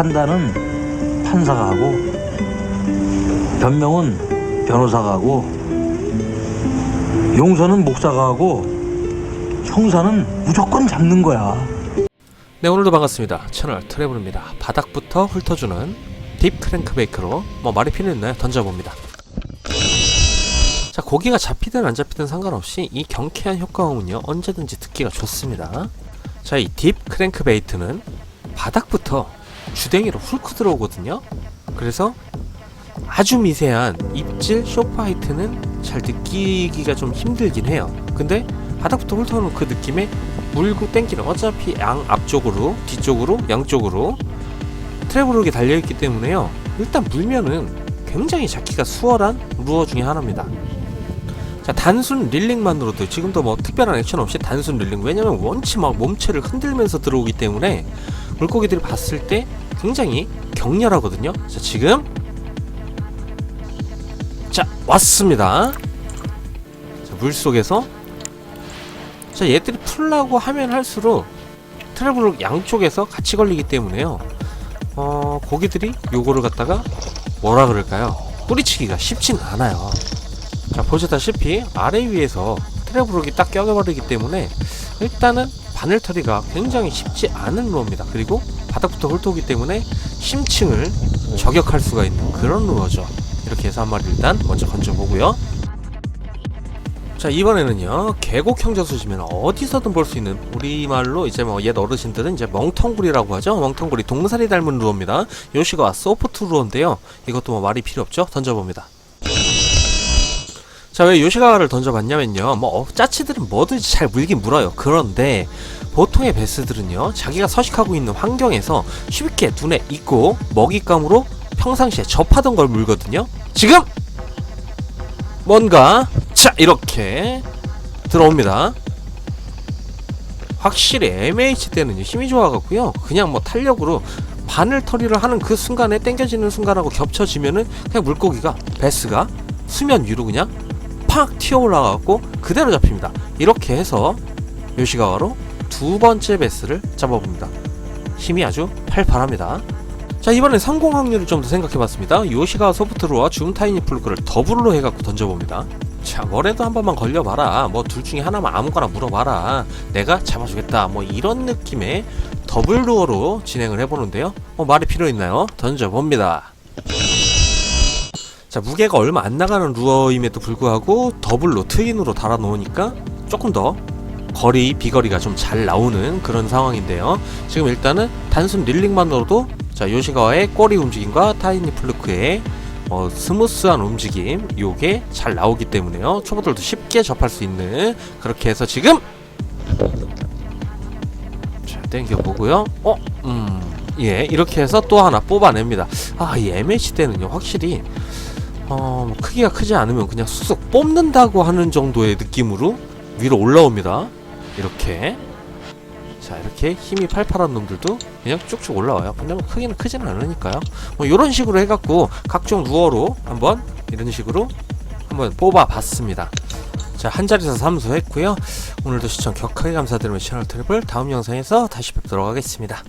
판단은 판사가 하고 변명은 변호사가 하고 용서는 목사가 하고 형사는 무조건 잡는 거야. 네 오늘도 반갑습니다. 채널 트래블입니다. 바닥부터 훑어주는 딥 크랭크베이크로 뭐 말이 필요 있나요? 던져봅니다. 자 고기가 잡히든 안 잡히든 상관없이 이 경쾌한 효과음은요 언제든지 듣기가 좋습니다. 자 이 딥 크랭크베이트는 바닥부터 주댕이로 훑고 들어오거든요. 그래서 아주 미세한 입질 쇼파이트는 잘 느끼기가 좀 힘들긴 해요. 근데 바닥부터 훑어오는 그 느낌에 물고 땡기는 어차피 양 앞쪽으로 뒤쪽으로 양쪽으로 트래블록이 달려있기 때문에요. 일단 물면은 굉장히 잡기가 수월한 루어 중에 하나입니다. 자 단순 릴링만으로도 지금도 뭐 특별한 액션 없이 단순 릴링. 왜냐면 원치 막 몸체를 흔들면서 들어오기 때문에 물고기들이 봤을 때 굉장히 격렬하거든요. 자 지금 자 왔습니다. 자, 물 속에서 자 얘들이 풀라고 하면 할수록 트래블록 양쪽에서 같이 걸리기 때문에요. 어 고기들이 요거를 갖다가 뭐라 그럴까요? 뿌리치기가 쉽진 않아요. 자 보시다시피 아래 위에서 트래블록이 딱 껴버리기 때문에 일단은 바늘터리가 굉장히 쉽지 않은 루어입니다. 그리고 바닥부터 훑어오기 때문에 심층을 저격할 수가 있는 그런 루어죠. 이렇게 해서 한 마리 일단 먼저 건져보고요. 자 이번에는요 계곡 형저수지면 어디서든 볼 수 있는 우리말로 이제 뭐 옛 어르신들은 이제 멍텅구리라고 하죠. 멍텅구리 동사리 닮은 루어입니다. 요시가 소프트 루어인데요. 이것도 뭐 말이 필요 없죠? 던져봅니다 자 왜 요시가와를 던져봤냐면요. 뭐 어, 짜치들은 뭐든지 잘 물긴 물어요. 그런데 보통의 베스들은요 자기가 서식하고 있는 환경에서 쉽게 눈에 익고 먹잇감으로 평상시에 접하던 걸 물거든요. 지금 뭔가 자 이렇게 들어옵니다. 확실히 MH 때는 힘이 좋아갖고요. 그냥 뭐 탄력으로 바늘 터리를 하는 그 순간에 당겨지는 순간하고 겹쳐지면은 그냥 물고기가 베스가 수면 위로 그냥 팍 튀어 올라가고 그대로 잡힙니다. 이렇게 해서 요시가와로 두 번째 베스를 잡아봅니다. 힘이 아주 팔팔합니다. 자 이번엔 성공 확률을 좀 더 생각해봤습니다. 요시가 소프트로와 줌 타이니 플루크를 더블로 해갖고 던져봅니다. 자 뭐래도 한 번만 걸려봐라. 뭐 둘 중에 하나만 아무거나 물어봐라. 내가 잡아주겠다. 뭐 이런 느낌의 더블 루어로 진행을 해보는데요. 뭐 말이 필요 있나요? 던져봅니다 자 무게가 얼마 안 나가는 루어임에도 불구하고 더블로 트윈으로 달아 놓으니까 조금 더 거리 비거리가 좀 잘 나오는 그런 상황인데요. 지금 일단은 단순 릴링만으로도 자 요시가와의 꼬리 움직임과 타이니 플루크의 어, 스무스한 움직임 요게 잘 나오기 때문에요. 초보들도 쉽게 접할 수 있는 그렇게 해서 지금 자 땡겨 보고요. 어? 음 예 이렇게 해서 또 하나 뽑아냅니다. 아이 MH 때는요 확실히 어, 뭐 크기가 크지 않으면 그냥 쑥쑥 뽑는다고 하는 정도의 느낌으로 위로 올라옵니다. 이렇게. 자 이렇게 힘이 팔팔한 놈들도 그냥 쭉쭉 올라와요. 근데 뭐 크기는 크지는 않으니까요. 뭐 이런 식으로 해갖고 각종 루어로 한번 이런 식으로 한번 뽑아 봤습니다. 자 한 자리에서 삼수했고요. 오늘도 시청 격하게 감사드리며 채널 트립을 다음 영상에서 다시 뵙도록 하겠습니다